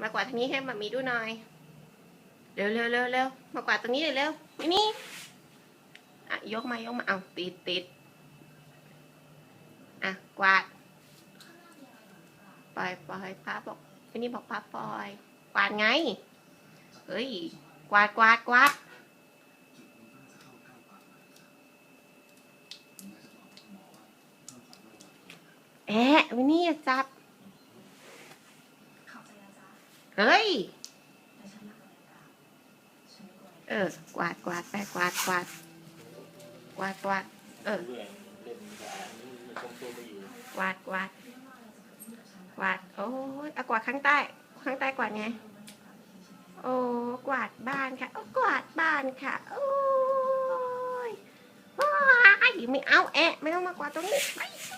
มากวาดทางนี้ให้มามีดูหน่อย เร็วเร็วเร็วเร็วมากวาดตรงนี้เลยเร็วมินี่อะยกมายกมาเอาติดติดอะกวาดปล่อยปล่อยป้าบอกมินี่บอกป้าปล่อย กวาดไงเฮ้ยกวาดกวาดกวาดแอะมินนี่จับ เข้าใจแล้วจ้ะ เฮ้ยแต่ฉันรักนาฬิกาฉันไม่กลัวนาฬิเอกาอกวาดกวาดไปกวาดกวาดกวาดกวาดเออ เรื่อยเล่นยานี่มันคงตัวไม่อยู่กวาดกวาดไม่ว่าอะไรจะเกิดขึ้นกับฉันกวาด โอ้ยเอากวาดข้างใต้ ข้างใต้กวาดไง โอ้กวาดบ้านค่ะโอ้กวาดบ้านค่ะ โอ้ยว้ายไม่เอาแอะ ไม่ต้องมากวาดตรงนี้ไปไอ้ไม่นี่